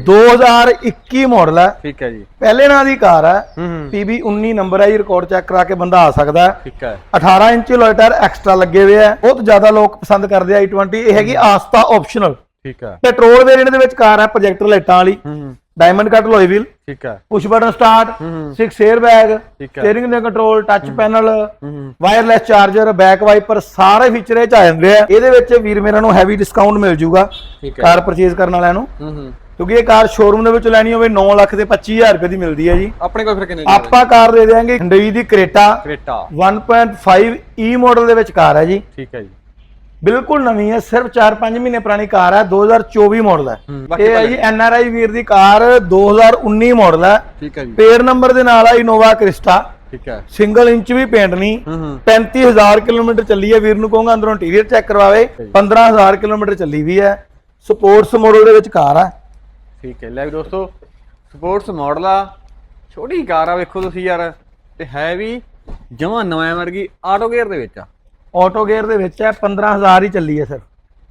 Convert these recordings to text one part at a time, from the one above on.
2021 model ਹੈ। ਠੀਕ ਹੈ ਜੀ। ਪਹਿਲੇ ਨਾਂ ਦੀ ਕਾਰ ਹੈ। 19 ਨੰਬਰ ਹੈ ਜੀ ਰਿਕਾਰਡ ਚੈੱਕ ਕਰਾ ਕੇ ਬੰਦਾ ਆ ਸਕਦਾ ਠੀਕ ਹੈ। 18 ਇੰਚ ਲੋਇਟਰ ਐਕਸਟਰਾ ਲੱਗੇ ਹੋਏ ਆ ਬਹੁਤ ਜ਼ਿਆਦਾ ਲੋਕ ਪਸੰਦ ਕਰਦੇ ਆ i20 ਇਹ ਹੈਗੀ ਆਸਤਾ ਆਪਸ਼ਨਲ ਠੀਕ ਹੈ। ਪੈਟਰੋਲ ਵੇਰੀਐਂਟ ਦੇ ਵਿੱਚ ਕਾਰ ਹੈ ਪ੍ਰੋਜੈਕਟਰ ਲਾਈਟਾਂ ਵਾਲੀ। ਡਾਇਮੰਡ ਕੱਟ ਲੋਈ ਵੀਲ ਠੀਕ ਹੈ। ਪੁਸ਼ ਬਟਨ ਸਟਾਰਟ ਹੂੰ ਹੂੰ। 6 에ਅਰ ਬੈਗ ਸਟੀਅਰਿੰਗ ਦੇ control touch panel wireless charger back wiper ਸਾਰੇ ਫੀਚਰ ਇਹ ਚ ਆ ਜਾਂਦੇ ਆ। ਇਹਦੇ ਵਿੱਚ ਵੀਰ ਮੇਰਾ ਨੂੰ ਹੈਵੀ ਡਿਸਕਾਊਂਟ ਮਿਲ ਜੂਗਾ। ਠੀਕ ਹੈ। ਕਾਰ ਪਰਚੇਜ਼ ਕਰਨ ਵਾਲਿਆਂ ਨੂੰ। ਕਿਉਂਕਿ ਇਹ ਕਾਰ ਸ਼ੋਰੂਮ ਦੇ ਵਿੱਚ ਲੈਣੀ ਹੋਵੇ 9 ਲੱਖ ਤੇ 25000 ਰੁਪਏ ਦੀ ਮਿਲਦੀ ਹੈ ਜੀ। ਆਪਣੇ ਕੋਲ ਫਿਰ ਕਿੰਨੇ ਦੀ ਆਪਾਂ ਕਾਰ ਦੇ ਦੇਵਾਂਗੇ ਹਿੰਡਈ ਦੀ ਕ੍ਰੇਟਾ। ਕ੍ਰੇਟਾ। 1.5 E ਮਾਡਲ ਦੇ ਵਿੱਚ ਕਾਰ ਹੈ ਜੀ। ਠੀਕ ਹੈ ਜੀ। ਬਿਲਕੁਲ ਨਵੀਂ ਹੈ ਸਿਰਫ 4-5 ਮਹੀਨੇ ਪੁਰਾਣੀ ਕਾਰ ਹੈ 2024 ਮਾਡਲ ਹੈ। ਹੂੰ, ਬਾਕੀ ਇਹ ਹੈ ਜੀ NRI ਵੀਰ ਦੀ ਕਾਰ 2019 ਮਾਡਲ ਹੈ। ਠੀਕ ਹੈ ਜੀ। ਪੇਰ ਨੰਬਰ ਦੇ ਨਾਲ ਆ ਇਨੋਵਾ ਕ੍ਰਿਸਟਾ ਠੀਕ ਹੈ। ਸਿੰਗਲ ਇੰਚ ਵੀ ਪੇਂਟ ਨਹੀਂ। ਹੂੰ ਹੂੰ। 35000 ਕਿਲੋਮੀਟਰ ਚੱਲੀ ਹੈ ਵੀਰ ਨੂੰ ਕਹੂੰਗਾ ਅੰਦਰੋਂ ਇੰਟੀਰੀਅਰ ਚੈੱਕ ਕਰਵਾਵੇ। 15000 ਕਿਲੋਮੀਟਰ ਚੱਲੀ ਵੀ ਹੈ। ਸਪੋਰਟਸ ਮਾਡਲ ਦੇ ਵਿੱਚ ਕਾਰ ਹੈ। ਠੀਕ ਹੈ। ਲੈ ਵੀ ਦੋਸਤੋ ਸਪੋਰਟਸ ਮਾਡਲ ਆ। ਛੋਟੀ ਕਾਰ ਆ ਵੇਖੋ ਤੁਸੀਂ ਯਾਰ। ਤੇ ਹੈ ਵੀ ਜਮਾ ਨਵੇਂ ਵਰਗੀ ਆਟੋ ਗੇਅਰ ਦੇ ਵਿੱਚ ਆ। ਆਟੋ ਗੇਅਰ ਦੇ ਵਿੱਚ ਹੈ 15000 ਹੀ ਚੱਲੀ ਹੈ ਸਰ।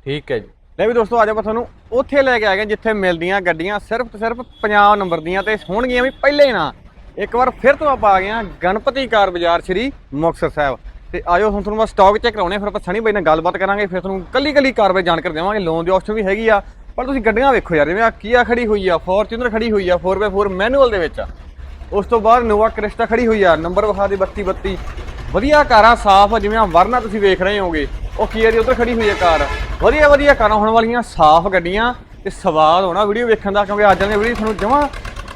ਠੀਕ ਹੈ ਜੀ। ਲੈ ਵੀ ਦੋਸਤੋ ਅੱਜ ਆਪਾਂ ਤੁਹਾਨੂੰ ਉੱਥੇ ਲੈ ਕੇ ਆ ਗਏ ਜਿੱਥੇ ਮਿਲਦੀਆਂ ਗੱਡੀਆਂ ਸਿਰਫ ਤੇ ਸਿਰਫ 50 ਨੰਬਰ ਦੀਆਂ ਤੇ ਹੋਣਗੀਆਂ ਵੀ ਪਹਿਲੇ ਨਾ। ਇੱਕ ਵਾਰ ਫਿਰ ਤੋਂ ਆਪਾਂ ਆ ਗਏ ਆ ਗਣਪਤੀ ਕਾਰ ਬਾਜ਼ਾਰ ਸ਼੍ਰੀ ਮੁਕਤਸਰ ਸਾਹਿਬ। ਤੇ ਆਜੋ ਹੁਣ ਤੁਹਾਨੂੰ ਮੈਂ ਸਟਾਕ ਚੈੱਕ ਕਰਾਉਣੇ ਫਿਰ ਆਪਾਂ ਸਣੀ ਬਾਈ ਨਾਲ ਗੱਲਬਾਤ ਕਰਾਂਗੇ ਫਿਰ ਤੁਹਾਨੂੰ ਕੱਲੀ ਕੱਲੀ ਕਾਰ ਬਾਰੇ ਜਾਣਕਾਰੀ ਦੇਵਾਂਗੇ। ਲੋਨ ਦੀ ਆਪਸ਼ਨ ਵੀ ਹੈਗੀ ਆ। ਪਰ ਤੁਸੀਂ ਗੱਡੀਆਂ ਵੇਖੋ ਯਾਰ, ਜਿਵੇਂ ਆ ਕੀਆ ਖੜੀ ਹੋਈ ਆ ਫੋਰਚੂਨਰ ਖੜੀ ਹੋਈ ਆ 4x4 ਮੈਨੂਅਲ ਦੇ ਵਿੱਚ। ਆ ਉਸ ਤੋਂ ਬਾਅਦ ਨੋਵਾ ਕ੍ਰਿਸਟਾ ਖੜੀ ਹੋਈ ਆ ਨੰਬਰ ਵਿਖਾ ਦੇ 32 32 ਵਧੀਆ ਕਾਰਾਂ ਸਾਫ਼, ਜਿਵੇਂ ਆ ਵਰਨਾ ਤੁਸੀਂ ਵੇਖ ਰਹੇ ਹੋਗੇ, ਉਹ ਕੀ ਦੀ ਉਧਰ ਖੜੀ ਹੋਈ ਆ ਕਾਰ। ਵਧੀਆ ਵਧੀਆ ਕਾਰਾਂ ਹੋਣ ਵਾਲੀਆਂ ਸਾਫ਼ ਗੱਡੀਆਂ ਤੇ ਸਵਾਦ ਹੋਣਾ ਵੀਡੀਓ ਵੇਖਣ ਦਾ, ਕਿਉਂਕਿ ਅੱਜ ਵਾਲੀ ਵੀਡੀਓ ਤੁਹਾਨੂੰ ਜਮਾਂ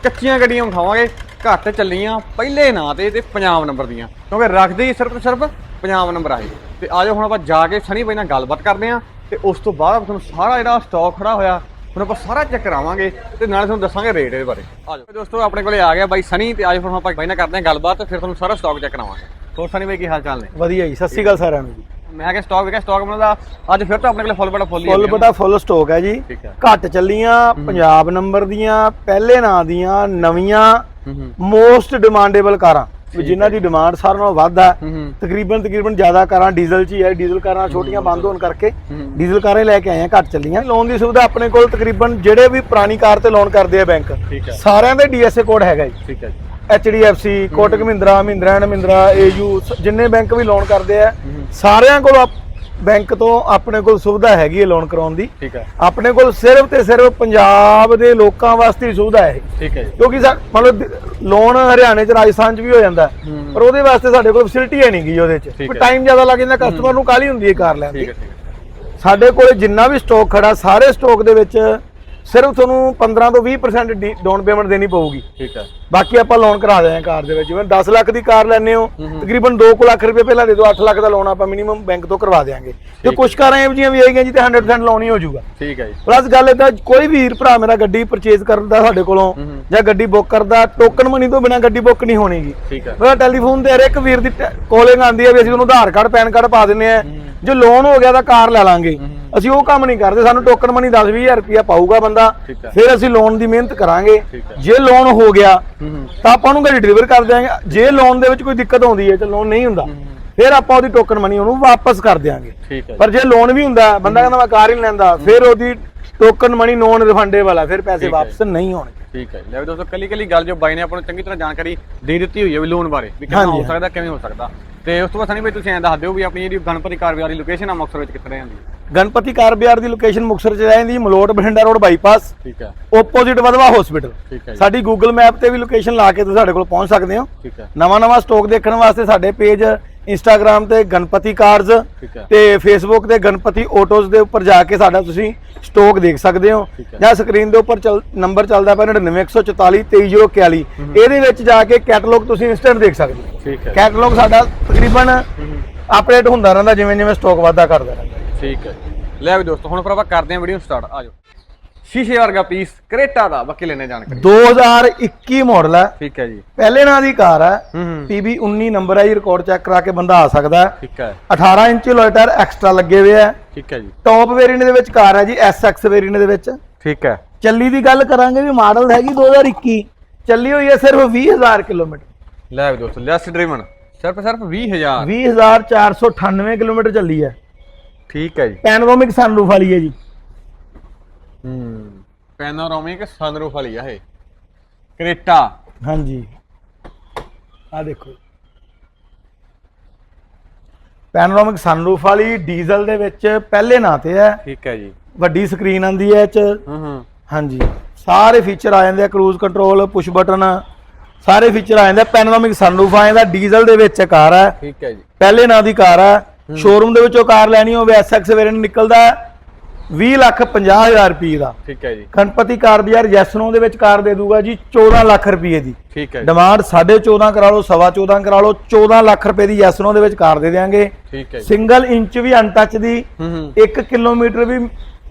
ਕੱਚੀਆਂ ਗੱਡੀਆਂ ਵਿਖਾਵਾਂਗੇ। ਘੱਟ ਚੱਲੀਆਂ, ਪਹਿਲੇ ਨਾਂ ਤੇ ਤੇ ਪੰਜਾਬ ਨੰਬਰ ਦੀਆਂ। ਕਿਉਂਕਿ ਰੱਖਦੇ ਹੀ ਸਿਰਫ ਤੇ ਸਿਰਫ ਪੰਜਾਬ ਨੰਬਰ ਆਏ ਤੇ ਆਜੋ ਹੁਣ ਆਪਾਂ ਜਾ ਕੇ ਸਣੀ ਬਾਈ ਨਾਲ ਗੱਲਬਾਤ ਕਰਦੇ ਆਂ ਤੇ ਉਸ ਤੋਂ ਬਾਅਦ ਤੁਹਾਨੂੰ ਸਾਰਾ ਜਿਹੜਾ ਸਟਾਕ ਖੜਾ ਹੋਇਆ ਹੁਣ ਆਪਾਂ ਸਾਰਾ ਚੈੱਕ ਕਰਾਵਾਂਗੇ ਤੇ ਨਾਲੇ ਤੁਹਾਨੂੰ ਦੱਸਾਂਗੇ ਰੇਟ ਇਹਦੇ ਬਾਰੇ। ਆਜੋ ਦੋਸਤੋ ਆਪਣੇ ਕੋਲੇ ਆ ਗਿਆ ਬਾਈ ਸਨੀ ਤੇ ਆਜੋ ਹੁਣ ਆਪਾਂ ਬਾਈ ਨਾਲ ਕਰਦੇ ਆਂ ਗੱਲਬਾਤ ਤੇ ਫਿਰ ਤੁਹਾਨੂੰ ਸਾਰਾ ਸਟਾਕ ਚੈੱਕ ਕਰਾਵਾਂਗੇ। ਹੋਰ ਸਨੀ ਬਾਈ ਕੀ ਹਾਲ ਚਾਲ ਨੇ? ਵਧੀਆ ਜੀ ਸਤਿ ਸ਼੍ਰੀ ਅਕਾਲ ਸਾਰਿਆਂ ਨੂੰ ਜੀ। ਮੈਂ ਕਿਹਾ ਸਟਾਕ ਵੇਖਿਆ ਸਟਾਕ ਬਣਦਾ ਅੱਜ ਫਿਰ ਤਾਂ ਆਪਣੇ ਕੋਲੇ ਫੁੱਲ ਬੜਾ ਫੁੱਲ ਹੀ ਫੁੱਲ ਬਟਾ ਫੁੱਲ ਸਟਾਕ ਹੈ ਜੀ। ਹੈ। ਘੱਟ ਚੱਲੀਆਂ ਪੰਜਾਬ ਨੰਬਰ ਦੀਆਂ ਪਹਿਲੇ ਨਾਂ ਦੀਆਂ ਨਵੀਆਂ ਹੂੰ ਹੂੰ। ਮੋਸਟ ਡਿਮਾਂਡੇਬਲ ਕਾਰਾਂ। ਜਿਨ੍ਹਾਂ ਦੀ ਡਿਮਾਂਡ ਸਾਰਿਆਂ ਨਾਲੋਂ ਵੱਧ ਹੈ ਤਕਰੀਬਨ ਤਕਰੀਬਨ ਜ਼ਿਆਦਾ ਕਾਰਾਂ ਡੀਜ਼ਲ 'ਚ ਹੀ ਹੈ ਡੀਜ਼ਲ ਕਾਰਾਂ ਛੋਟੀਆਂ ਬੰਦ ਹੋਣ ਕਰਕੇ। ਡੀਜ਼ਲ ਕਾਰਾਂ ਹੀ ਲੈ ਕੇ ਆਏ ਆ ਘੱਟ ਚੱਲੀਆਂ। ਲੋਨ ਦੀ ਸੁਵਿਧਾ ਆਪਣੇ ਕੋਲ ਤਕਰੀਬਨ ਜਿਹੜੇ ਵੀ ਪੁਰਾਣੀ ਕਾਰ ਤੇ ਲੋਨ ਕਰਦੇ ਆ ਬੈਂਕ ਸਾਰਿਆਂ ਦੇ ਡੀਐਸਏ ਕੋਡ ਹੈਗਾ ਜੀ। ਠੀਕ ਹੈ ਜੀ। HDFC Kotak Mahindra Mahindra and Mahindra AU ਜਿੰਨੇ ਬੈਂਕ ਵੀ ਲੋਨ ਕਰਦੇ ਆ ਸਾਰਿਆਂ ਕੋਲ ਬੈਂਕ ਤੋਂ ਆਪਣੇ ਕੋਲ ਸੁਵਿਧਾ ਹੈਗੀ ਹੈ ਲੋਨ ਕਰਾਉਣ ਦੀ। ਠੀਕ ਹੈ। ਆਪਣੇ ਕੋਲ ਸਿਰਫ ਤੇ ਸਿਰਫ ਪੰਜਾਬ ਦੇ ਲੋਕਾਂ ਵਾਸਤੇ ਸੁਵਿਧਾ ਹੈ। ਠੀਕ ਹੈ ਕਿਉਂਕਿ ਸਾ- ਮਤਲਬ ਲੋਨ ਹਰਿਆਣੇ ਚ ਰਾਜਸਥਾਨ ਚ ਵੀ ਹੋ ਜਾਂਦਾ। ਪਰ ਉਹਦੇ ਵਾਸਤੇ ਸਾਡੇ ਕੋਲ ਫੈਸਿਲਿਟੀ ਹੈ ਨਹੀਂਗੀ ਉਹਦੇ ਚ। ਟਾਈਮ ਜ਼ਿਆਦਾ ਲੱਗ ਜਾਂਦਾ ਕਸਟਮਰ ਨੂੰ ਕਾਹਲੀ ਹੁੰਦੀ ਹੈ ਕਾਰ ਲੈਣ ਦੀ। ਹੈ ਠੀਕ ਹੈ। ਸਾਡੇ ਕੋਲ ਜਿੰਨਾ ਵੀ ਸਟਾਕ ਖੜਾ ਸਾਰੇ ਸਟਾਕ ਦੇ ਵਿੱਚ ਸਿਰਫ ਤੁਹਾਨੂੰ 15 ਤੋਂ 20% ਡਾਊਨ ਪੇਮੈਂਟ ਦੇਣੀ ਪਊਗੀ। ਠੀਕ ਹੈ ਬਾਕੀ ਆਪਾਂ ਲੋਨ ਕਰਾ ਦਿਆਂ ਕਾਰ ਦੇ ਵਿੱਚ। ਜਿਵੇਂ 10 ਲੱਖ ਦੀ ਕਾਰ ਲੈਣੇ ਹੋ। ਤਕਰੀਬਨ 2 ਲੱਖ ਰੁਪਏ ਪਹਿਲਾਂ ਦੇ ਦਿਓ 8 ਲੱਖ ਦਾ ਲੋਨ ਆਪਾਂ ਮਿਨੀਮਮ ਬੈਂਕ ਤੋਂ ਕਰਵਾ ਦੇਾਂਗੇ ਤੇ ਕੁਝ ਕਾਰਾਂ ਇਹੋ ਜਿਹੀਆਂ ਵੀ ਹੈਗੀਆਂ ਜੀ ਤੇ 100% ਲੋਨ ਹੀ ਹੋ ਜਾਊਗਾ। ਠੀਕ ਹੈ ਜੀ। ਪਲੱਸ ਗੱਲ ਇਦਾਂ ਕੋਈ ਵੀਰ ਭਰਾ ਮੇਰਾ ਗੱਡੀ ਪਰਚੇਜ਼ ਕਰਦਾ ਸਾਡੇ ਕੋਲੋਂ। ਜਾਂ ਗੱਡੀ ਬੁੱਕ ਕਰਦਾ ਟੋਕਨ ਮਨੀ ਤੋਂ ਬਿਨਾ ਗੱਡੀ ਬੁੱਕ ਨਹੀਂ ਹੋਣੀਗੀ ਠੀਕ ਹੈ ਮੇਰਾ ਟੈਲੀਫੋਨ ਤੇ ਹਰ ਇੱਕ ਵੀਰ ਦੀ ਕਾਲਿੰਗ ਆਂਦੀ ਹੈ ਵੀ ਅਸੀਂ ਉਹਨੂੰ ਆਧਾਰ ਕਾਰਡ ਪੈਨ ਕਾਰਡ ਪਾ ਦਿੰਨੇ ਆ। ਜੇ ਲੋਨ ਹੋ ਗਿਆ ਤਾਂ ਕਾਰ ਲੈ ਲਾਂਗੇ। ਅਸੀਂ ਉਹ ਕੰਮ ਨਹੀਂ ਕਰਦੇ ਸਾਨੂੰ ਟੋਕਨ ਮਨੀ 10 20000 ਰੁਪਇਆ ਪਾਊਗਾ ਬੰਦਾ। ਫਿਰ ਅਸੀਂ ਲੋਨ ਦੀ ਮਿਹਨਤ ਕਰਾਂਗੇ। ਜੇ ਲੋਨ ਹੋ ਗਿਆ ਤਾਂ ਆਪਾਂ ਉਹਨੂੰ ਗੱਡੀ ਡਿਲੀਵਰ ਕਰ ਦਿਆਂਗੇ। ਜੇ ਲੋਨ ਦੇ ਵਿੱਚ ਕੋਈ ਦਿੱਕਤ ਆਉਂਦੀ ਹੈ ਤੇ ਲੋਨ ਨਹੀਂ ਹੁੰਦਾ ਫਿਰ ਆਪਾਂ ਉਹਦੀ ਟੋਕਨ ਮਨੀ ਉਹਨੂੰ ਵਾਪਸ ਕਰ ਦਿਆਂਗੇ। ਪਰ ਜੇ ਲੋਨ ਵੀ ਹੁੰਦਾ ਬੰਦਾ ਕਹਿੰਦਾ ਮੈਂ ਕਾਰ ਹੀ ਲੈਂਦਾ ਫਿਰ ਉਹਦੀ ਟੋਕਨ ਮਨੀ ਨੋਨ ਰਿਫੰਡੇਬਲ ਆ ਫਿਰ ਪੈਸੇ। ਵਾਪਸ ਨਹੀਂ ਹੋਣਗੇ ਠੀਕ ਹੈ। ਲੈ ਵੀ ਦੋਸਤੋ ਕੱਲੀ ਕੱਲੀ ਗੱਲ ਜੋ ਬਾਈ ਨੇ ਆਪਾਂ ਨੂੰ ਚੰਗੀ ਤਰ੍ਹਾਂ ਜਾਣਕਾਰੀ ਦੇ ਦਿੱਤੀ ਹੋਈ ਹੈ ਵੀ ਲੋਨ ਬਾਰੇ ਵੀ ਕਿਵੇਂ ਹੋ ਸਕਦਾ ਕਿਵੇਂ ਹੋ ਸਕਦਾ। ਤੇ ਉਸ ਤੋਂ ਬਾਅਦ ਸਣੀ ਬਾਈ ਤੁਸੀਂ ਐਂ ਦੱਸ ਦਿਓ ਵੀ ਆਪਣੀ ਜਿਹੜੀ ਗਣਪਤੀ ਕਾਰ ਬਾਜ਼ਾਰ ਦੀ ਲੋਕੇਸ਼ਨ ਆ ਮੁਕਤਸਰ ਵਿੱਚ ਕਿੱਥੇ ਰਹਿੰਦੀ ਹੈ? ਗਣਪਤੀ ਕਾਰ ਬਾਜ਼ਾਰ ਦੀ ਲੋਕੇਸ਼ਨ ਮੁਕਤਸਰ ਚ ਰਹਿੰਦੀ ਮਲੋਟ ਬਠਿੰਡਾ ਰੋਡ ਬਾਈਪਾਸ ਠੀਕ ਹੈ। ਓਪੋਜ਼ਿਟ ਵਦਵਾ ਹਸਪੀਟਲ ਸਾਡੀ ਗੂਗਲ ਮੈਪ ਤੇ ਵੀ ਲੋਕੇਸ਼ਨ ਲਾ ਕੇ ਤੁਸੀਂ ਸਾਡੇ ਕੋਲ ਪਹੁੰਚ ਸਕਦੇ ਹੋ। ਨਵਾਂ ਨਵਾਂ ਸਟਾਕ ਦੇਖਣ ਵਾਸਤੇ ਸਾਡੇ ਪੇਜ ਇੰਸਟਾਗ੍ਰam ਤੇ ਗਣਪਤੀ ਕਾਰਜ਼ ਤੇ ਫੇਸਬੁੱਕ ਤੇ ਗਣਪਤੀ ਆਟੋਜ਼ ਦੇ ਉੱਪਰ ਜਾ ਕੇ ਸਾਡਾ ਤੁਸੀਂ ਸਟਾਕ ਦੇਖ ਸਕਦੇ ਹੋ। ਜਾਂ ਸਕਰੀਨ ਦੇ ਉੱਪਰ ਨੰਬਰ ਚੱਲਦਾ ਪਿਆ 99144 23041 ਇਹਦੇ ਵਿੱਚ ਜਾ ਕੇ ਕੈਟਲੌਗ ਤੁਸੀਂ ਇੰਸਟੈਂਟ ਦੇਖ ਸਕਦੇ ਹੈ। ਕੈਟਲੌਗ ਸਾਡਾ ਤਕਰੀਬਨ ਅਪਡੇਟ ਹੁੰਦਾ ਰਹਿੰਦਾ ਜਿਵੇਂ ਜਿਵੇਂ ਸਟਾਕ ਵਾਧਾ ਕਰਦਾ ਰਹਿੰਦਾ। ਠੀਕ ਹੈ ਲੈ ਵੀ ਦੋਸਤੋ ਹੁਣ ਆਪਾਂ ਕਰਦੇ ਹਾਂ ਵੀਡੀਓ ਸਟਾਰਟ ਆਜੋ ਸ਼ੀਸ਼ੇ ਵਰਗਾ ਪੀਸ ਕਰੇਟਾ ਦਾ ਬਾਕੀ ਲੈਣੇ ਜਾਣਕਾਰੀ 2021 ਮਾਡਲ ਹੈ। ਠੀਕ ਹੈ ਜੀ। ਪਹਿਲੇ ਨਾਂ ਦੀ ਕਾਰ ਹੈ। ਹੂੰ ਹੂੰ। PB 19 ਨੰਬਰ ਹੈ ਜੀ ਰਿਕਾਰਡ ਚੈੱਕ ਕਰਾ ਕੇ ਬੰਦਾ ਆ ਸਕਦਾ ਹੈ। ਠੀਕ ਹੈ। 18 ਇੰਚ ਲੋਇਟਰ ਐਕਸਟਰਾ ਲੱਗੇ ਹੋਏ ਆ ਠੀਕ ਹੈ ਜੀ। ਟੌਪ ਵੇਰੀਐਂਟ ਦੇ ਵਿੱਚ ਕਾਰ ਹੈ ਜੀ SX ਵੇਰੀਐਂਟ ਦੇ ਵਿੱਚ। ਠੀਕ ਹੈ। ਚੱਲੀ ਦੀ ਗੱਲ ਕਰਾਂਗੇ ਵੀ ਮਾਡਲ ਹੈਗੀ 2021 ਚੱਲੀ ਹੋਈ ਹੈ ਸਿਰਫ 20000 ਕਿਲੋਮੀਟਰ। ਲੈ ਵੀ ਦੋਸਤੋ ਲੈਸ ਡਰੀਵਨ ਸਿਰਫ ਸਿਰਫ 20000 20498 ਕਿਲੋਮੀਟਰ ਚੱਲੀ ਹੈ। ਠੀਕ ਹੈ ਜੀ। ਪੈਨੋਰਾਮਿਕ ਸਨਰੂਫ ਵਾਲੀ ਹੈ ਜੀ। ਹੂੰ ਪੈਨੋਰਾਮਿਕ ਸਨਰੂਫ ਵਾਲੀ ਆ ਇਹ। ਕਰੇਟਾ। ਹਾਂਜੀ। ਆ ਦੇਖੋ। ਪੈਨੋਰਾਮਿਕ ਸਨਰੂਫ ਵਾਲੀ ਡੀਜ਼ਲ ਦੇ ਵਿੱਚ ਪਹਿਲੇ ਨਾਂ ਤੇ ਹੈ। ਠੀਕ ਹੈ ਜੀ। ਵੱਡੀ ਸਕਰੀਨ ਆਂਦੀ ਹੈ ਇਹ ਚ। ਹੂੰ ਹੂੰ। ਹਾਂਜੀ। ਸਾਰੇ ਫੀਚਰ ਆ ਜਾਂਦੇ ਆ ਕਰੂਜ਼ ਕੰਟਰੋਲ ਪੁਸ਼ ਬਟਨ ਸਾਰੇ ਫੀਚਰ ਆ ਜਾਂਦੇ ਪੈਨੋਰਾਮਿਕ ਸਨਰੂਫ ਆ ਜਾਂਦਾ ਡੀਜ਼ਲ ਦੇ ਵਿੱਚ ਕਾਰ ਹੈ ਠੀਕ ਹੈ ਜੀ। ਪਹਿਲੇ ਨਾਂ ਦੀ ਕਾਰ ਹੈ ਸ਼ੋਰੂਮ ਦੇ ਵਿੱਚੋਂ ਕਾਰ ਲੈਣੀ ਹੋਵੇ ਐਸਐਕਸ ਵੇਰੀਐਂਟ ਨਿਕਲਦਾ 20 ਲੱਖ 50 ਹਜ਼ਾਰ ਰੁਪਏ ਦਾ। ਠੀਕ ਹੈ ਜੀ। ਗਣਪਤੀ ਕਾਰ ਬਾਜ਼ਾਰ ਯੈਸਨੋ ਦੇ ਵਿੱਚ ਕਾਰ ਦੇ ਦੂਗਾ ਜੀ 14 ਲੱਖ ਰੁਪਏ ਦੀ। ਠੀਕ ਹੈ ਜੀ। ਡਿਮਾਂਡ 14.5 ਕਰਾ ਲਓ ਸਵਾ 14 ਕਰਾ ਲਓ 14 ਲੱਖ ਰੁਪਏ ਦੀ ਯੈਸਨੋ ਦੇ ਵਿੱਚ ਕਾਰ ਦੇ ਦੇਵਾਂਗੇ ਠੀਕ ਹੈ ਸਿੰਗਲ ਇੰਚ ਵੀ ਅਨਟੱਚ ਦੀ ਹੂੰ ਹੂੰ। 1 ਕਿਲੋਮੀਟਰ ਵੀ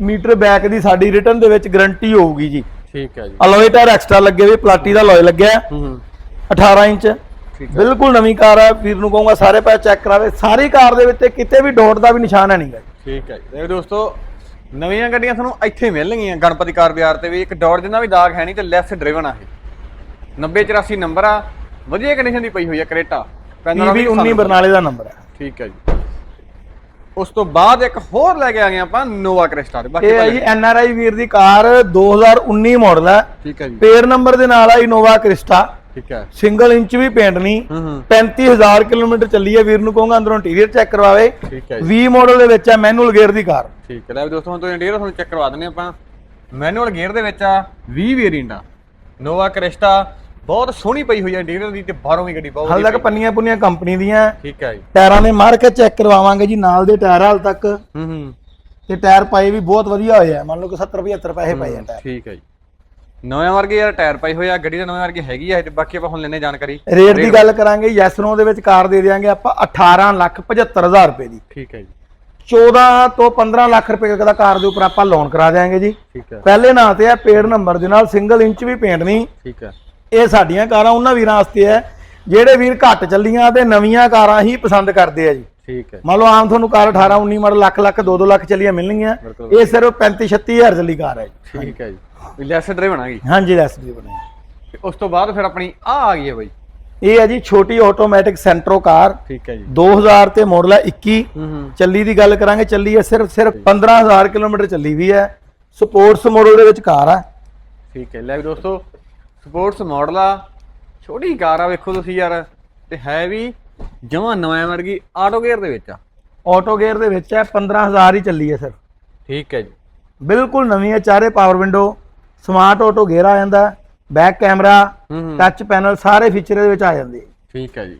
ਮੀਟਰ ਬੈਕ ਦੀ ਸਾਡੀ ਰਿਟਰਨ ਦੇ ਵਿੱਚ ਗਾਰੰਟੀ ਹੋਊਗੀ ਜੀ। ਠੀਕ ਹੈ ਜੀ। ਅਲੋਏ ਟਾਇਰ ਐਕਸਟਰਾ ਲੱਗੇ ਵੀ ਪਲਾਟੀ ਦਾ ਲੋਏ ਲੱਗਿਆ। ਹੂੰ ਹੂੰ। 18 ਇੰਚ ਬਿਲਕੁਲ ਨਵੀਂ ਕਾਰ ਹੈ ਵੀਰ ਨੂੰ ਕਹੂੰਗਾ ਸਾਰੇ ਪੈ ਚੈੱਕ ਕਰਾਵੇ। ਸਾਰੀ ਕਾਰ ਦੇ ਵਿੱਚ ਕਿਤੇ ਵੀ ਡੋਟ ਦਾ ਵੀ ਨਿਸ਼ਾਨ ਹੈ ਨਹੀਂਗਾ ਠੀਕ ਹੈ ਦੇਖੋ ਦੋਸਤੋ ਨਵੀਆਂ ਗੱਡੀਆਂ ਤੁਹਾਨੂੰ ਇੱਥੇ ਮਿਲਣਗੀਆਂ ਗਣਪਤੀ ਕਾਰ ਬਾਜ਼ਾਰ ਤੇ ਵੀ। ਇੱਕ ਡੌਟ ਜਿੰਨਾ ਵੀ ਦਾਗ ਹੈ ਨਹੀਂ ਤੇ ਲੈਸ ਡਰਾਈਵਨ ਆ ਇਹ। 9084 ਨੰਬਰ ਆ। ਵਧੀਆ ਕੰਡੀਸ਼ਨ ਦੀ ਪਈ ਹੋਈ ਆ ਕਰੇਟਾ। ਪੀਵੀ 19 ਬਰਨਾਲੇ ਦਾ ਨੰਬਰ ਹੈ। ਠੀਕ ਹੈ ਜੀ। ਉਸ ਤੋਂ ਬਾਅਦ ਇੱਕ ਹੋਰ ਲੈ ਕੇ ਆ ਗਏ ਆਪਾਂ ਨੋਵਾ ਕ੍ਰਿਸਟਾ ਦੇ। ਬਾਕੀ ਇਹ ਹੈ ਜੀ ਐਨਆਰਆਈ ਵੀਰ ਦੀ ਕਾਰ 2019 ਮਾਡਲ ਹੈ। ਠੀਕ ਹੈ ਜੀ। ਪੇੜ ਨੰਬਰ ਦੇ ਨਾਲ ਆ ਇਨੋਵਾ ਕ੍ਰਿਸਟਾ ਠੀਕ ਹੈ। ਸਿੰਗਲ ਇੰਚ ਵੀ ਪੇਂਟ ਨਹੀਂ। ਹੂੰ ਹੂੰ। 35000 ਕਿਲੋਮੀਟਰ ਚੱਲੀ ਹੈ ਵੀਰ ਨੂੰ ਕਹੂੰਗਾ ਅੰਦਰੋਂ ਇੰਟੀਰੀਅਰ ਚੈੱਕ ਕਰਵਾਵੇ। ਠੀਕ ਹੈ ਜੀ। 20 ਮਾਡਲ ਦੇ ਵਿੱਚ ਹੈ ਮੈਨੂਅਲ ਗੇਅਰ ਦੀ ਕਾਰ। ਠੀਕ ਹੈ ਲੈ ਦੋਸਤੋ ਹੁਣ ਤੋਂ ਇੰਟੀਰੀਅਰ ਤੁਹਾਨੂੰ ਚੈੱਕ ਕਰਵਾ ਦਿੰਦੇ ਆਪਾਂ। ਮੈਨੂਅਲ ਗੇਅਰ ਦੇ ਵਿੱਚ ਆ 20 ਵੇਰੀਐਂਟ ਆ। ਨੋਵਾ ਕ੍ਰਿਸਟਾ ਬਹੁਤ ਸੋਹਣੀ ਪਈ ਹੋਈ ਹੈ ਇੰਟੀਰੀਅਰ ਦੀ ਤੇ ਬਾਹਰੋਂ ਵੀ ਗੱਡੀ ਬਹੁਤ ਹਾਲ ਤੱਕ ਪੰਨੀਆਂ ਪੁੰਨੀਆਂ ਕੰਪਨੀ ਦੀਆਂ। ਠੀਕ ਹੈ ਜੀ। ਟਾਇਰਾਂ ਦੇ ਮਾਰ ਕੇ ਚੈੱਕ ਕਰਵਾਵਾਂਗੇ ਜੀ ਨਾਲ ਦੇ ਟਾਇਰ ਹਾਲ ਤੱਕ। ਹੂੰ ਹੂੰ। ਤੇ ਟਾਇਰ ਪਾਏ ਵੀ ਬਹੁਤ ਵਧੀਆ ਹੋਏ ਆ। ਮੰਨ ਲਓ ਕਿ 70 75 ਪੈਸੇ ਪਏ ਆ ਟਾਇਰ। ਠੀਕ ਹੈ ਜੀ। ਨਵੇਂ ਵਰਗੇ ਯਾਰ ਟਾਇਰ ਪਏ ਹੋਏ ਆ ਗੱਡੀ ਦੇ ਨਵੇਂ ਵਰਗੇ ਹੈਗੀ ਆ ਬਾਕੀ ਆਪਾਂ ਹੁਣ ਲੈਣੇ ਜਾਣਕਾਰੀ। ਰੇਟ ਦੀ ਗੱਲ ਕਰਾਂਗੇ ਯੈਸਨੋ ਦੇ ਵਿੱਚ ਕਾਰ ਦੇ ਦੇਵਾਂਗੇ ਆਪਾਂ 18 ਲੱਖ 75000 ਰੁਪਏ ਦੀ। ਠੀਕ ਹੈ ਜੀ। 14 ਤੋਂ 15 ਲੱਖ ਰੁਪਏ ਦਾ ਕਾਰ ਦੇ ਉੱਪਰ ਆਪਾਂ ਲੋਨ ਕਰਾ ਦੇਵਾਂਗੇ ਜੀ। ਠੀਕ ਹੈ। ਪਹਿਲੇ ਨਾਂ ਤੇ ਹੈ ਪੇੜ ਨੰਬਰ ਦੇ ਨਾਲ ਸਿੰਗਲ ਇੰਚ ਵੀ ਪੇਂਟ ਨਹੀਂ। ਠੀਕ ਹੈ। ਇਹ ਸਾਡੀਆਂ ਕਾਰਾਂ ਉਹਨਾਂ ਵੀਰਾਂ ਵਾਸਤੇ ਹੈ ਜਿਹੜੇ ਵੀਰ ਘੱਟ ਚੱਲੀਆਂ ਤੇ ਨਵੀਆਂ ਕਾਰਾਂ ਹੀ ਪਸੰਦ ਕਰਦੇ ਆ ਜੀ। ਠੀਕ ਹੈ। ਮੰਨ ਲਓ ਆਮ ਤੁਹਾਨੂੰ ਕਾਰ 18 19 ਮਾਡਲ ਲੱਖ ਲੱਖ 2 2 ਲੱਖ ਚੱਲੀਆਂ ਮਿਲਣਗੀਆਂ। ਇਹ ਸਿਰਫ 35 36000 ਚੱਲੀ ਕਾਰ ਹੈ ਠੀਕ ਹੈ ਜੀ। ਲੈਸ ਡਰਾਈਵਨ ਆ ਗਈ ਹਾਂਜੀ ਰੈਸ ਦੀ ਬਣੀ ਤੇ ਉਸ ਤੋਂ ਬਾਅਦ ਫਿਰ ਆਪਣੀ ਆ ਆ ਗਈ ਹੈ ਬਾਈ। ਇਹ ਹੈ ਜੀ ਛੋਟੀ ਆਟੋਮੈਟਿਕ ਸੈਂਟਰੋ ਕਾਰ ਠੀਕ ਹੈ ਜੀ। 2000 ਤੇ ਮਾਡਲ ਹੈ 21 ਹੂੰ ਹੂੰ। ਚੱਲੀ ਦੀ ਗੱਲ ਕਰਾਂਗੇ ਚੱਲੀ ਹੈ ਸਿਰਫ ਸਿਰਫ 15000 ਕਿਲੋਮੀਟਰ ਚੱਲੀ ਵੀ ਹੈ। ਸਪੋਰਟਸ ਮਾਡਲ ਦੇ ਵਿੱਚ ਕਾਰ ਹੈ। ਠੀਕ ਹੈ। ਲੈ ਵੀ ਦੋਸਤੋ ਸਪੋਰਟਸ ਮਾਡਲ ਆ। ਛੋਟੀ ਕਾਰ ਆ ਵੇਖੋ ਤੁਸੀਂ ਯਾਰ। ਤੇ ਹੈ ਵੀ ਜਮਾਂ ਨਵੇਂ ਵਰਗੀ ਆਟੋ ਗੇਅਰ ਦੇ ਵਿੱਚ ਆ? ਆਟੋ ਗੇਅਰ ਦੇ ਵਿੱਚ ਹੈ 15000 ਹੀ ਚੱਲੀ ਹੈ ਸਿਰਫ ਠੀਕ ਹੈ ਜੀ। ਬਿਲਕੁਲ ਨਵੀਂ ਹੈ ਚਾਰੇ power window smart auto gear ਆ ਜਾਂਦਾ ਬੈਕ ਕੈਮਰਾ ਟੱਚ ਪੈਨਲ ਸਾਰੇ ਫੀਚਰ ਇਹਦੇ ਵਿੱਚ ਆ ਜਾਂਦੇ ਠੀਕ ਹੈ ਜੀ।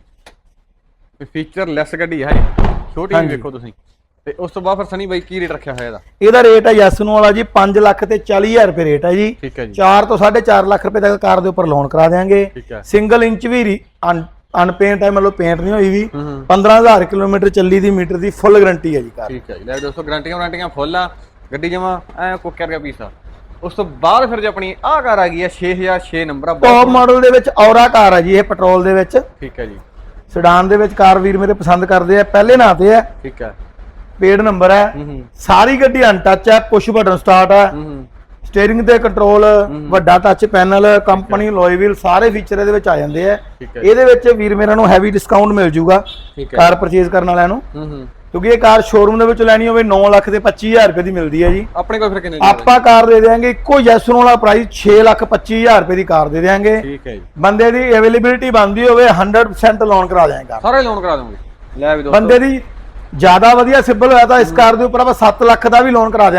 ਤੇ ਫੀਚਰ ਲੈਸ ਗੱਡੀ ਹੈ। ਛੋਟੀ ਜਿਹੀ। ਵੇਖੋ ਤੁਸੀਂ। ਤੇ ਉਸ ਤੋਂ ਬਾਅਦ ਫਿਰ ਸਨੀ ਬਾਈ ਕੀ ਰੇਟ ਰੱਖਿਆ ਹੋਇਆ ਇਹਦਾ? ਇਹਦਾ ਰੇਟ ਹੈ ਯੈਸਨੋ ਵਾਲਾ ਜੀ 5 ਲੱਖ ਤੇ 40000 ਰੁਪਏ ਰੇਟ ਹੈ ਜੀ। ਠੀਕ ਹੈ ਜੀ। 4 ਤੋਂ 4.5 ਲੱਖ ਰੁਪਏ ਤੱਕ ਕਾਰ ਦੇ ਉੱਪਰ ਲੋਨ ਕਰਾ ਦੇਾਂਗੇ ਸਿੰਗਲ ਇੰਚ ਵੀ ਅਨਪੇਂਟ ਹੈ ਮਤਲਬ ਪੇਂਟ ਨਹੀਂ ਹੋਈ ਵੀ। ਹੂੰ ਹੂੰ। 15000 ਕਿਲੋਮੀਟਰ ਚੱਲੀ ਦੀ ਮੀਟਰ ਦੀ ਫੁੱਲ ਗਾਰੰਟੀ ਹੈ ਜੀ ਕਾਰ। ਠੀਕ ਹੈ ਜੀ। ਲੈ ਦੋਸਤੋ ਗਾਰੰਟੀਆਂ ਵਾਰੰਟੀਆਂ ਫੁੱਲ ਆ। ਗੱਡੀ ਜਮਾ ਐ ਕੁੱਕ ਕਰਕੇ ਪੀਸ ਆ। ਉਸ ਤੋਂ ਬਾਅਦ ਫਿਰ ਜੇ ਆਪਣੀ ਆਹ ਕਾਰ ਆ ਗਈ ਹੈ 6006 ਨੰਬਰ ਆ ਟੌਪ ਮਾਡਲ ਦੇ ਵਿੱਚ ਔਰਾ ਕਾਰ ਹੈ ਜੀ ਇਹ ਪੈਟਰੋਲ ਦੇ ਵਿੱਚ। ਠੀਕ ਹੈ ਜੀ। ਸਡਾਨ ਦੇ ਵਿੱਚ ਕਾਰ ਵੀਰ ਮੇਰੇ ਪਸੰਦ ਕਰਦੇ ਆ। ਪਹਿਲੇ ਨਾਂ ਤੇ ਹੈ। ਠੀਕ ਹੈ। ਪੇਡ ਨੰਬਰ ਹੂੰ। ਸਾਰੀ ਗੱਡੀ ਅਨਟੱਚ ਹੈ ਪੁਸ਼ ਬਟਨ ਸਟਾਰਟ ਹੈ। ਸਟੀਅਰਿੰਗ ਤੇ ਕੰਟਰੋਲ ਵੱਡਾ touch panel company alloy wheel ਸਾਰੇ ਫੀਚਰ ਇਹਦੇ ਵਿੱਚ ਆ ਜਾਂਦੇ ਆ। ਇਹਦੇ ਵਿੱਚ ਵੀਰ ਮੇਰਾ ਨੂੰ ਹੈਵੀ ਡਿਸਕਾਊਂਟ ਮਿਲ ਜੂਗਾ ਕਾਰ ਪਰਚੇਜ਼ ਕਰਨ ਵਾਲਿਆਂ ਨੂੰ। ਕਿਉਂਕਿ ਇਹ ਕਾਰ ਸ਼ੋਰੂਮ ਦੇ ਵਿੱਚ ਲੈਣੀ ਹੋਵੇ 9 ਲੱਖ ਤੇ 25000 ਰੁਪਏ ਦੀ ਮਿਲਦੀ ਹੈ ਜੀ। ਆਪਣੇ ਕੋਲ ਫਿਰ ਕਿੰਨੇ ਦੀ ਆਪਾਂ ਕਾਰ ਦੇ ਦੇਵਾਂਗੇ ਇੱਕੋ ਜੈਸਨੋ ਵਾਲਾ ਪ੍ਰਾਈਸ 6 ਲੱਖ 25000 ਰੁਪਏ ਦੀ ਕਾਰ ਦੇ ਦੇਵਾਂਗੇ ਠੀਕ ਹੈ ਜੀ। ਬੰਦੇ ਦੀ ਅਵੇਲੇਬਿਲਿਟੀ ਬੰਦੀ ਹੋਵੇ 100% ਲੋਨ ਕਰਾ ਦਿਆਂਗੇ ਸਾਰੇ ਲੋਨ ਕਰਾ ਦਵਾਂਗੇ ਲੈ ਵੀ ਦੋਸਤੋ। ਬੰਦੇ ਦੀ ਜ਼ਿਆਦਾ ਵਧੀਆ ਸਿਬਲ ਹੋਇਆ ਤਾਂ ਇਸ ਕਾਰ ਦੇ ਉੱਪਰ ਆਪਾਂ 7 ਲੱਖ ਦਾ ਵੀ ਲੋਨ ਕਰਾ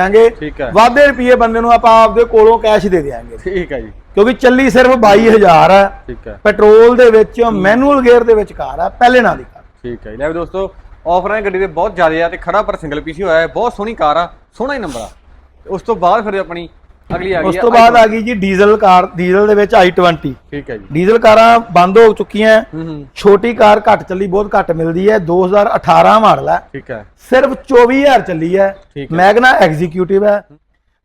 ਹੈ। ਵਾਧੇ ਰੁਪਏ ਬੰਦੇ ਨੂੰ ਆਪਾਂ ਆਪਦੇ ਕੋਲੋਂ ਕੈਸ਼ ਦੇ ਦਿਆਂਗੇ। ਠੀਕ ਹੈ ਜੀ। ਕਿਉਂਕਿ ਚੱਲੀ ਸਿਰਫ 22000 ਹੈ। ਠੀਕ ਹੈ। ਪੈਟਰੋਲ ਦੇ ਵਿੱਚ ਮੈਨੂਅਲ ਗੇਅਰ ਦੇ ਵਿੱਚ ਕਾਰ ਹੈ ਪਹਿਲੇ ਨਾਂ ਦੀ ਕਾਰ। ਠੀਕ ਹੈ ਜੀ। ਲੈ ਵੀ ਦੋਸਤੋ ਆਫਰਾਂ ਗੱਡੀ ਦੇ ਬਹੁਤ ਜ਼ਿਆਦਾ ਆ ਤੇ ਖੜਾ ਪਰ ਸਿੰਗਲ ਪੀਸੀ ਹੋਇਆ ਹੈ ਬਹੁਤ ਸੋਹਣੀ ਕਾਰ ਆ ਸੋਹਣਾ ਹੀ ਨੰਬਰ ਆ। ਉਸ ਤੋਂ ਬਾਅਦ ਫਿਰ ਆਪਣੀ ਅਗਲੀ ਆ ਗਈ ਉਸ ਤੋਂ ਬਾਅਦ ਆ ਗਈ ਜੀ ਡੀਜ਼ਲ ਕਾਰ ਡੀਜ਼ਲ ਦੇ ਵਿੱਚ i20 ਠੀਕ ਹੈ ਜੀ। ਡੀਜ਼ਲ ਕਾਰਾਂ ਬੰਦ ਹੋ ਚੁੱਕੀਆਂ ਛੋਟੀ ਕਾਰ ਘੱਟ ਚੱਲੀ ਬਹੁਤ ਘੱਟ ਮਿਲਦੀ ਹੈ। 2018 ਮਾਡਲ ਹੈ। ਠੀਕ ਹੈ। ਸਿਰਫ 24000 ਚੱਲੀ ਹੈ। ਮੈਗਨਾ ਐਗਜ਼ੀਕਿਊਟਿਵ ਹੈ।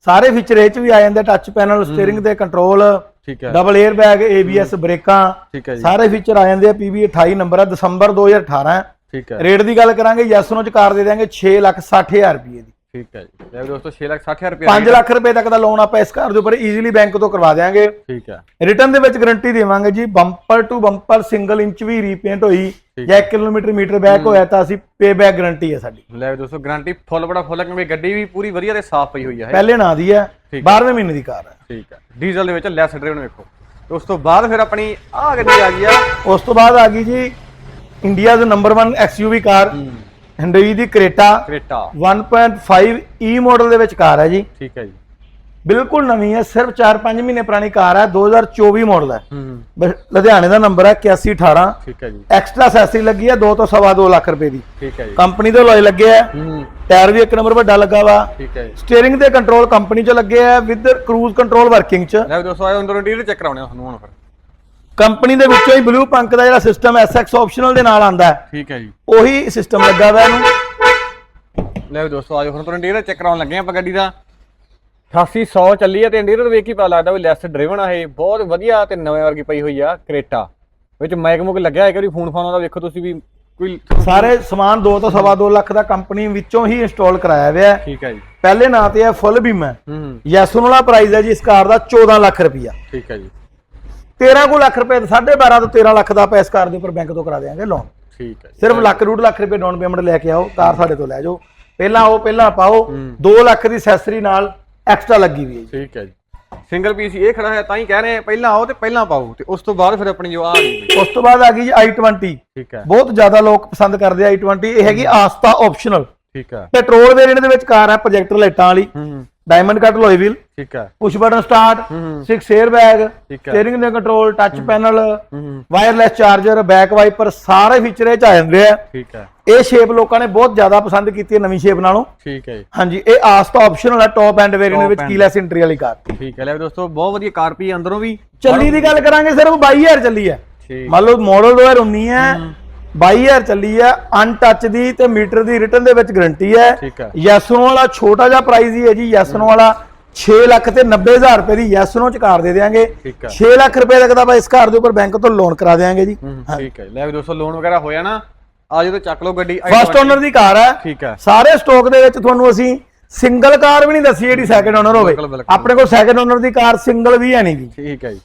ਸਾਰੇ ਫੀਚਰ ਇਹ ਚ ਵੀ ਆ ਜਾਂਦੇ ਟੱਚ ਪੈਨਲ ਸਟੀਅਰਿੰਗ ਤੇ ਕੰਟਰੋਲ ਠੀਕ ਹੈ। ਡਬਲ 에ਅਰ ਬੈਗ ABS ਬ੍ਰੇਕਾਂ ਠੀਕ ਹੈ ਜੀ। ਸਾਰੇ ਫੀਚਰ ਆ ਜਾਂਦੇ ਆ। PB 28 ਨੰਬਰ ਹੈ ਦਸੰਬਰ 2018 ਹੈ। ਠੀਕ ਹੈ। ਰੇਟ ਦੀ ਗੱਲ ਕਰਾਂਗੇ ਯੈਸਨੋ ਚ ਕਾਰ ਦੇ ਦਿਆਂਗੇ 6 ਲੱਖ 60000 ਰੁਪਏ ਦੀ। ਠੀਕ ਹੈ ਜੀ। ਲੈ ਦੋਸਤੋ 6 ਲੱਖ 60 ਹਜ਼ਾਰ ਰੁਪਏ 5 ਲੱਖ ਰੁਪਏ ਤੱਕ ਦਾ ਲੋਨ ਆਪਾਂ ਇਸ ਕਾਰ ਦੇ ਉੱਪਰ ਈਜ਼ੀਲੀ ਬੈਂਕ ਤੋਂ ਕਰਵਾ ਦਿਆਂਗੇ। ਠੀਕ ਹੈ। ਰਿਟਰਨ ਦੇ ਵਿੱਚ ਗਾਰੰਟੀ ਦੇਵਾਂਗੇ ਜੀ। Bumper to bumper single inch we repaint ਹੋਈ। ਜਾਂ 1 ਕਿਲੋਮੀਟਰ ਮੀਟਰ ਬੈਕ ਹੋਇਆ ਤਾਂ ਅਸੀਂ ਪੇ ਬੈਕ ਗਾਰੰਟੀ ਹੈ ਸਾਡੀ। ਲੈ ਵੀ ਦੋਸਤੋ ਗਾਰੰਟੀ ਫੁੱਲ ਬੜਾ ਫੁੱਲ ਕਿਉਂਕਿ ਗੱਡੀ ਵੀ ਪੂਰੀ ਵਧੀਆ ਤੇ ਸਾਫ਼ ਪਈ ਹੋਈ ਹੈ। ਪਹਿਲੇ ਨਾਂ ਦੀ ਹੈ ਠੀਕ 12ਵੇਂ ਮਹੀਨੇ ਦੀ ਕਾਰ ਹੈ। ਠੀਕ ਹੈ। ਡੀਜ਼ਲ ਦੇ ਵਿੱਚ ਲੈਸ ਡਰਾਈਵ ਨੂੰ ਵੇਖੋ। ਉਸ ਤੋਂ ਬਾਅਦ ਫਿਰ ਆਪਣੀ ਆਹ ਗੱਡੀ ਆ ਗਈ ਆ। ਉਸ ਤੋਂ ਬਾਅਦ ਆ ਗਈ ਜੀ ਇੰਡੀਆ ਦਾ ਨੰਬਰ 1 ਐਕਸਯੂਵੀ ਕਾਰ ਹਿੰਡਈ ਦੀ ਕਰੇਟਾ ਕ੍ਰੇਟਾ। 1.5 ਈ ਮਾਡਲ ਦੇ ਵਿੱਚ ਕਾਰ ਹੈ ਜੀ। ਠੀਕ ਹੈ ਜੀ। ਬਿਲਕੁਲ ਨਵੀਂ ਹੈ ਸਿਰਫ 4-5 ਮਹੀਨੇ ਪੁਰਾਣੀ ਕਾਰ ਹੈ 2024 ਮਾਡਲ ਹੈ। ਲੁਧਿਆਣੇ ਦਾ ਨੰਬਰ ਹੈ 8118 ਠੀਕ ਹੈ ਜੀ। ਐਕਸਟਰਾ ਸੈਸਰੀ ਲੱਗੀ ਹੈ 2 ਤੋਂ ਸਵਾ 2 ਲੱਖ ਰੁਪਏ ਦੀ। ਠੀਕ ਹੈ ਜੀ। ਕੰਪਨੀ ਦੇ ਲੋਏ ਲੱਗੇ ਆ ਟਾਇਰ ਵੀ ਇੱਕ ਨੰਬਰ ਵੱਡਾ ਲੱਗਾ ਵਾ। ਠੀਕ ਹੈ ਜੀ। ਸਟੀਅਰਿੰਗ ਦੇ ਕੰਟਰੋਲ ਕੰਪਨੀ ਚ ਲੱਗੇ ਆ ਵਿਦ ਕਰੂਜ਼ ਕੰਟਰੋਲ ਵਰਕਿੰਗ ਚ। ਲੈ ਦੋਸਤੋ ਆਏ ਅੰਦਰ ਇੰਟੀਰੀਅਰ ਚੈੱਕ ਕਰਾਉਣੇ ਆ ਤੁਹਾਨੂੰ ਹੁਣ ਫਿਰ। ਕੰਪਨੀ ਦੇ ਵਿੱਚੋਂ ਹੀ ਬਲੂ ਪੰਕ ਦਾ ਜਿਹੜਾ ਸਿਸਟਮ ਐਸਐਕਸ ਆਪਸ਼ਨਲ ਦੇ ਨਾਲ ਆਂਦਾ ਹੈ। ਠੀਕ ਹੈ ਜੀ। ਉਹੀ ਸਿਸਟਮ ਲੱਗਾ ਵਾ ਇਹਨੂੰ। ਲੈ ਵੀ ਦੋਸਤੋ ਆਜੋ ਹੁਣ ਤੋਂ ਇੰਟੀਰੀਅਰ ਚੈੱਕ ਕਰਾਉਣ ਲੱਗੇ ਆ ਆਪਾਂ ਗੱਡੀ ਦਾ। 8800 ਚੱਲੀ ਹੈ ਤੇ ਇੰਟੀਰੀਅਰ ਵੇਖ ਕੇ ਪਤਾ ਲੱਗਦਾ ਵੀ ਲੈਸ ਡਰਾਈਵਨ ਆ ਇਹ। ਬਹੁਤ ਵਧੀਆ ਤੇ ਨਵੇਂ ਵਰਗੀ ਪਈ ਹੋਈ ਆ ਕ੍ਰੇਟਾ। ਵਿੱਚ ਮਾਈਕ ਮੁਕ ਲੱਗਿਆ ਹੈ ਕਿ ਫੋਨ ਫਾਨਾਂ ਦਾ ਵੇਖੋ ਤੁਸੀਂ ਵੀ ਕੋਈ ਸਾਰੇ ਸਮਾਨ 2 ਤੋਂ ਸਵਾ 2 ਲੱਖ ਦਾ ਕੰਪਨੀ ਵਿੱਚੋਂ ਹੀ ਇੰਸਟਾਲ ਕਰਾਇਆ ਹੋਇਆ ਹੈ। ਠੀਕ ਹੈ ਜੀ। ਪਹਿਲੇ ਨਾਂ ਤੇ ਹੈ ਫੁੱਲ ਬੀਮਾ। ਹੂੰ ਯੈਸਨ ਵਾਲਾ ਪ੍ਰਾਈਸ ਹੈ ਜੀ ਇਸ ਕਾਰ ਦਾ 14 ਲੱਖ ਰੁਪਈਆ। ਠੀਕ ਹੈ ਜੀ। 13 ਕੋ ਲੱਖ ਰੁਪਏ 12.5 ਤੋਂ 13 ਲੱਖ ਦਾ ਆਪਾਂ ਇਸ ਕਾਰ ਦੇ ਉੱਪਰ ਬੈਂਕ ਤੋਂ ਕਰਾ ਦੇਵਾਂਗੇ ਲੋਨ ਠੀਕ ਹੈ ਜੀ। ਸਿਰਫ ਲੱਖ ਡੂਢ ਲੱਖ ਰੁਪਏ ਡਾਊਨ ਪੇਮੈਂਟ ਲੈ ਕੇ ਆਓ ਕਾਰ ਸਾਡੇ ਤੋਂ ਲੈ ਜਾਓ। ਪਹਿਲਾਂ ਉਹ ਪਹਿਲਾਂ ਪਾਓ ਹੂੰ। 2 ਲੱਖ ਦੀ ਸੈਸਰੀ ਨਾਲ ਐਕਸਟਰਾ ਲੱਗੀ ਹੋਈ ਹੈ ਜੀ। ਠੀਕ ਹੈ ਜੀ। ਸਿੰਗਲ ਪੀਸ ਇਹ ਖੜਾ ਹੈ ਤਾਂ ਹੀ ਕਹਿ ਰਹੇ ਆ ਪਹਿਲਾਂ ਆਓ ਤੇ ਪਹਿਲਾਂ ਪਾਓ ਤੇ ਉਸ ਤੋਂ ਬਾਅਦ ਫਿਰ ਆਪਣੀ ਜੋ ਆ ਗਈ ਉਸ ਤੋਂ ਬਾਅਦ ਆ ਗਈ ਜੀ i20 ਠੀਕ ਹੈ। ਬਹੁਤ ਜ਼ਿਆਦਾ ਲੋਕ ਪਸੰਦ ਕਰਦੇ ਆ i20 ਇਹ ਹੈਗੀ ਆਸਤਾ ਆਪਸ਼ਨਲ ਠੀਕ ਹੈ। ਪੈਟਰੋਲ ਵੇਰੀਐਂਟ ਦੇ ਵਿੱਚ ਕਾਰ ਹੈ ਪ੍ਰੋਜੈਕਟਰ ਲਾਈਟਾਂ ਵਾਲੀ। ਹੂੰ। ਡਾਇਮੰਡ ਕੱਟ ਲੋਈ ਵੀਲ ਠੀਕ ਹੈ। ਪੁਸ਼ ਬਟਨ ਸਟਾਰਟ ਹੂੰ 6 에ਅਰ ਬੈਗ ਸਟੀਅਰਿੰਗ ਦੇ control touch panel wireless charger back wiper ਸਾਰੇ ਫੀਚਰ ਇਹ ਚ ਆ ਜਾਂਦੇ ਆ। ਠੀਕ ਹੈ। ਇਹ ਸ਼ੇਪ ਲੋਕਾਂ ਨੇ ਬਹੁਤ ਜ਼ਿਆਦਾ ਪਸੰਦ ਕੀਤੀ ਹੈ ਨਵੀਂ ਸ਼ੇਪ ਨਾਲੋਂ। ਠੀਕ ਹੈ ਜੀ। ਹਾਂਜੀ ਇਹ ਆਸਤਾ ਆਪਸ਼ਨਲ ਹੈ ਟੌਪ ਐਂਡ ਵੇਰੀਐਂਟ ਵਿੱਚ। ਕੀਲੈਸ ਐਂਟਰੀ ਵਾਲੀ ਕਾਰ ਠੀਕ ਹੈ। ਲੈ ਦੋਸਤੋ ਬਹੁਤ ਵਧੀਆ ਕਾਰ ਪਈ ਹੈ ਅੰਦਰੋਂ ਵੀ। ਚੱਲੀ ਦੀ ਗੱਲ ਕਰਾਂਗੇ ਸਿਰਫ 22000 ਚੱਲੀ ਹੈ। ਮੰਨ ਲਓ ਮਾਡਲ 2019 ਹੈ। 22000 ਚੱਲੀ ਹੈ ਅਨਟੱਚ ਦੀ ਤੇ ਮੀਟਰ ਦੀ ਰਿਟਰਨ ਦੇ ਵਿੱਚ ਗਾਰੰਟੀ ਹੈ। ਯੈਸਨੋ ਵਾਲਾ ਛੋਟਾ ਜਿਹਾ ਪ੍ਰਾਈਸ ਹੀ ਹੈ ਜੀ ਯੈਸਨੋ ਵਾਲਾ 6 ਲੱਖ ਤੇ 90000 ਰੁਪਏ ਦੀ ਯੈਸਨੋ ਚ ਕਾਰ ਦੇ ਦੇਵਾਂਗੇ ਠੀਕ ਹੈ। 6 ਲੱਖ ਰੁਪਏ ਤੱਕ ਦਾ ਇਸ ਕਾਰ ਦੇ ਉੱਪਰ ਬੈਂਕ ਤੋਂ ਲੋਨ ਕਰਾ ਦੇਵਾਂਗੇ ਜੀ। ਠੀਕ ਹੈ ਲੈ ਵੀ ਦੋਸਤੋ ਲੋਨ ਵਗੈਰਾ ਹੋਇਆ ਨਾ ਆ ਜਦੋਂ ਚੱਕ ਲਓ ਗੱਡੀ ਫਸਟ ਓਨਰ ਦੀ ਕਾਰ ਹੈ। ਠੀਕ ਹੈ। ਸਾਰੇ ਸਟਾਕ ਦੇ ਵਿੱਚ ਤੁਹਾਨੂੰ ਅਸੀਂ ਸਿੰਗਲ ਕਾਰ ਵੀ ਨਹੀਂ ਦੱਸੀ ਜਿਹੜੀ ਸੈਕੰਡ ਓਨਰ ਹੋਵੇ। ਆਪਣੇ ਕੋਲ ਸੈਕੰਡ ਓਨਰ ਦੀ ਕਾਰ ਸਿੰਗਲ ਵੀ ਹੈ ਨਹੀਂ ਗੀ ਠੀਕ ਹੈ ਜੀ।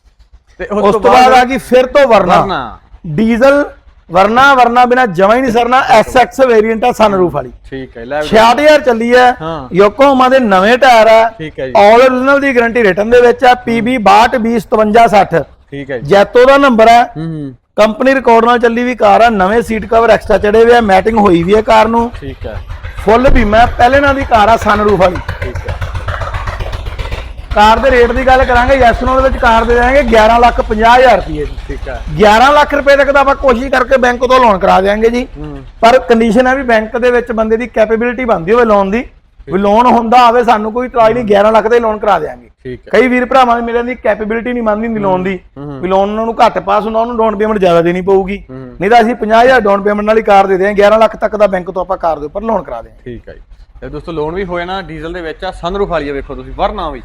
ਤੇ ਉਸ ਤੋਂ ਬਾਅਦ ਆ ਗਈ ਫਿਰ ਤੋਂ ਵਰਨਾ। ਡੀਜ਼ਲ ਵਰਨਾ ਵਰਨਾ ਬਿਨਾ ਜਮਾ ਹੀ ਨਹੀਂ ਸਰਨਾ ਐਸਐਕਸ ਵੇਰੀਐਂਟ ਆ ਸਨਰੂਫ ਵਾਲੀ। ਠੀਕ ਹੈ ਲੈ ਵੀ 66000 ਚੱਲੀ ਹੈ ਯੋਕੋਹਾਮਾ ਦੇ ਨਵੇਂ ਟਾਇਰ ਆ। ਠੀਕ ਹੈ ਜੀ। ਆਲ ਓਰੀਜਨਲ ਦੀ ਗਾਰੰਟੀ ਰਿਟਰਨ ਦੇ ਵਿੱਚ ਆ PB 62205760 ਠੀਕ ਹੈ ਜੀ। ਜੈਤੋ ਦਾ ਨੰਬਰ ਹੈ ਕੰਪਨੀ ਰਿਕਾਰਡ ਨਾਲ ਚੱਲੀ ਵੀ ਕਾਰ ਆ ਨਵੇਂ ਸੀਟ ਕਵਰ ਐਕਸਟਰਾ ਚੜੇ ਹੋਏ ਆ ਮੈਟਿੰਗ ਹੋਈ ਵੀ ਹੈ ਕਾਰ ਨੂੰ। ਠੀਕ ਹੈ। ਫੁੱਲ ਬੀਮਾ ਪਹਿਲੇ ਨਾਲ ਦੀ ਕਾਰ ਆ ਸਨਰੂਫ ਵਾਲੀ। ਠੀਕ ਹੈ। ਕਾਰ ਦੇ ਰੇਟ ਦੀ ਗੱਲ ਕਰਾਂਗੇ ਯੈਸਨੋ ਦੇ ਵਿੱਚ ਕਾਰ ਦੇ ਦੇਵਾਂਗੇ 11 ਲੱਖ 50000 ਰੁਪਏ ਦੀ ਠੀਕ ਹੈ। 11 ਲੱਖ ਰੁਪਏ ਤੱਕ ਦਾ ਆਪਾਂ ਕੋਸ਼ਿਸ਼ ਕਰਕੇ ਬੈਂਕ ਤੋਂ ਲੋਨ ਕਰਾ ਦੇਵਾਂਗੇ ਜੀ। ਪਰ ਕੰਡੀਸ਼ਨ ਹੈ ਵੀ ਬੈਂਕ ਦੇ ਵਿੱਚ ਬੰਦੇ ਦੀ ਕੈਪੇਬਿਲਿਟੀ ਬਣਦੀ ਹੋਵੇ ਲੋਨ ਦੀ ਵੀ ਲੋਨ ਹੁੰਦਾ ਆਵੇ ਸਾਨੂੰ ਕੋਈ ਇਤਰਾਜ਼ ਨਹੀਂ 11 ਲੱਖ ਦਾ ਲੋਨ ਕਰਾ ਦੇਵਾਂਗੇ ਕਈ ਵੀਰ ਭਰਾਵਾਂ ਦੇ ਮਿਲਣ ਦੀ ਕੈਪੇਬਿਲਿਟੀ ਨਹੀਂ ਮੰਨਦੀ ਹੁੰਦੀ ਲੋਨ ਦੀ। ਵੀ ਲੋਨ ਉਹਨਾਂ ਨੂੰ ਘੱਟ ਪਾਸ ਹੁੰਦਾ ਉਹਨੂੰ ਡਾਊਨ ਪੇਮੈਂਟ ਜ਼ਿਆਦਾ ਦੇਣੀ ਪਊਗੀ। ਨਹੀਂ ਤਾਂ ਅਸੀਂ 50000 ਡਾਊਨ ਪੇਮੈਂਟ ਨਾਲ ਹੀ ਕਾਰ ਦੇ ਦਿਆਂਗੇ 11 ਲੱਖ ਤੱਕ ਦਾ ਬੈਂਕ ਤੋਂ ਆਪਾਂ ਕਾਰ ਦੇ ਉੱਪਰ ਲੋਨ ਕਰਾ ਦਿਆਂਗੇ। ਠੀਕ ਹੈ ਜੀ। ਤੇ ਦੋਸਤੋ ਲੋਨ ਵੀ ਹੋਇਆ ਨਾ ਡੀਜ਼ਲ ਦੇ ਵਿੱਚ ਆ ਸਨਰੂਫ ਵਾਲੀ ਆ ਵੇਖੋ ਤੁਸੀਂ ਵਰਨਾ ਵੀ।